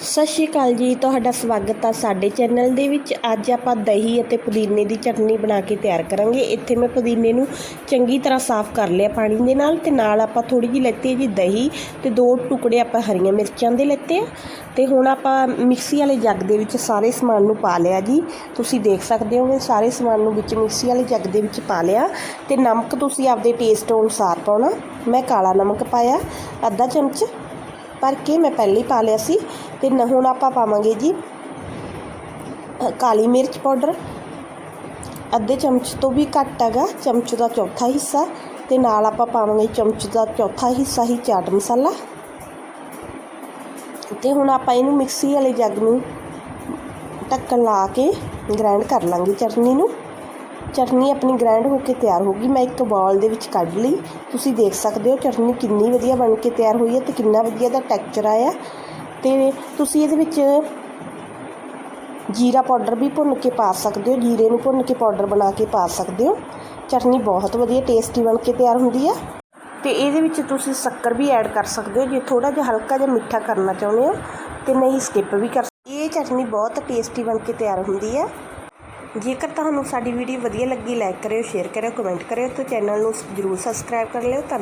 ਸਤਿ ਸ਼੍ਰੀ ਅਕਾਲ ਜੀ, ਤੁਹਾਡਾ ਸਵਾਗਤ ਆ ਸਾਡੇ ਚੈਨਲ ਦੇ ਵਿੱਚ। ਅੱਜ ਆਪਾਂ ਦਹੀਂ ਅਤੇ ਪੁਦੀਨੇ ਦੀ ਚਟਨੀ ਬਣਾ ਕੇ ਤਿਆਰ ਕਰਾਂਗੇ। ਇੱਥੇ ਮੈਂ ਪੁਦੀਨੇ ਨੂੰ ਚੰਗੀ ਤਰ੍ਹਾਂ ਸਾਫ਼ ਕਰ ਲਿਆ ਪਾਣੀ ਦੇ ਨਾਲ ਤੇ ਨਾਲ ਆਪਾਂ ਥੋੜੀ ਜਿਹੀ ਲੈਤੀ ਜੀ ਦਹੀਂ ਤੇ ਦੋ ਟੁਕੜੇ ਆਪਾਂ ਹਰੀਆਂ ਮਿਰਚਾਂ ਦੇ ਲੈਤੇ ਆ। ਤੇ ਹੁਣ ਆਪਾਂ ਮਿਕਸੀ ਵਾਲੇ ਜੱਗ ਦੇ ਵਿੱਚ ਸਾਰੇ ਸਮਾਨ ਨੂੰ ਪਾ ਲਿਆ ਜੀ। ਤੁਸੀਂ ਦੇਖ ਸਕਦੇ ਹੋਗੇ, ਸਾਰੇ ਸਮਾਨ ਨੂੰ ਵਿੱਚ ਮਿਕਸੀ ਵਾਲੇ ਜੱਗ ਦੇ ਵਿੱਚ ਪਾ ਲਿਆ ਤੇ ਨਮਕ ਤੁਸੀਂ ਆਪਦੇ ਟੇਸਟ ਅਨੁਸਾਰ ਪਾਉਣਾ। ਮੈਂ ਕਾਲਾ ਨਮਕ ਪਾਇਆ, ਅੱਧਾ ਚਮਚ ਭਰ ਕੇ ਮੈਂ ਪਹਿਲੇ ਹੀ ਪਾ ਲਿਆ ਸੀ ਤੇ ਨ- ਹੁਣ ਆਪਾਂ ਪਾਵਾਂਗੇ ਜੀ ਕਾਲੀ ਮਿਰਚ ਪਾਊਡਰ। ਅੱਧੇ ਚਮਚ ਤੋਂ ਵੀ ਘੱਟ ਹੈਗਾ, ਚਮਚ ਦਾ ਚੌਥਾ ਹਿੱਸਾ ਤੇ ਨਾਲ ਆਪਾਂ ਪਾਵਾਂਗੇ ਚਮਚ ਦਾ ਚੌਥਾ ਹਿੱਸਾ ਹੀ ਚਾਟ ਮਸਾਲਾ। ਤੇ ਹੁਣ ਆਪਾਂ ਇਹਨੂੰ ਮਿਕਸੀ ਵਾਲੇ ਜੱਗ ਨੂੰ ਢੱਕਣ ਲਾ ਕੇ ਗ੍ਰਾਈਂਡ ਕਰ ਲਾਂਗੇ ਚਟਨੀ ਨੂੰ। ਚਟਨੀ ਆਪਣੀ ਗ੍ਰਾਈਂਡ ਹੋ ਕੇ ਤਿਆਰ ਹੋ ਗਈ। ਮੈਂ ਇੱਕ ਬਾਉਲ ਦੇ ਵਿੱਚ ਕੱਢ ਲਈ। ਤੁਸੀਂ ਦੇਖ ਸਕਦੇ ਹੋ ਚਟਨੀ ਕਿੰਨੀ ਵਧੀਆ ਬਣ ਕੇ ਤਿਆਰ ਹੋਈ ਹੈ ਤੇ ਕਿੰਨਾ ਵਧੀਆ ਦਾ ਟੈਕਸਚਰ ਆਇਆ ਤੇ ਤੁਸੀਂ ਇਹਦੇ ਵਿੱਚ ਜੀਰਾ ਪਾਊਡਰ ਵੀ ਭੁੰਨ ਕੇ ਪਾ ਸਕਦੇ ਹੋ। ਜੀਰੇ ਨੂੰ ਭੁੰਨ ਕੇ ਪਾਊਡਰ ਬਣਾ ਕੇ ਪਾ ਸਕਦੇ ਹੋ। ਚਟਨੀ ਬਹੁਤ ਵਧੀਆ ਟੇਸਟੀ ਬਣ ਕੇ ਤਿਆਰ ਹੁੰਦੀ ਹੈ। ਤੇ ਇਹਦੇ ਵਿੱਚ ਤੁਸੀਂ ਸ਼ੱਕਰ ਵੀ ਐਡ ਕਰ ਸਕਦੇ ਹੋ। ਜੇ ਥੋੜਾ ਜਿਹਾ ਹਲਕਾ ਜਿਹਾ ਮਿੱਠਾ ਕਰਨਾ ਚਾਹੁੰਦੇ ਹੋ ਤੇ ਨਹੀਂ ਸਕਿਪ ਵੀ ਕਰ ਇਹ ਚਟਨੀ ਬਹੁਤ ਟੇਸਟੀ ਬਣ ਕੇ ਤਿਆਰ ਹੁੰਦੀ ਹੈ। ਜੇਕਰ ਤੁਹਾਨੂੰ ਸਾਡੀ ਵੀਡੀਓ ਵਧੀਆ ਲੱਗੀ ਲਾਈਕ ਕਰਿਓ ਸ਼ੇਅਰ ਕਰਿਓ ਕਮੈਂਟ ਕਰਿਓ, ਤੇ ਚੈਨਲ ਨੂੰ ਜਰੂਰ ਸਬਸਕ੍ਰਾਈਬ ਕਰ ਲਿਓ। ਧੰਨ-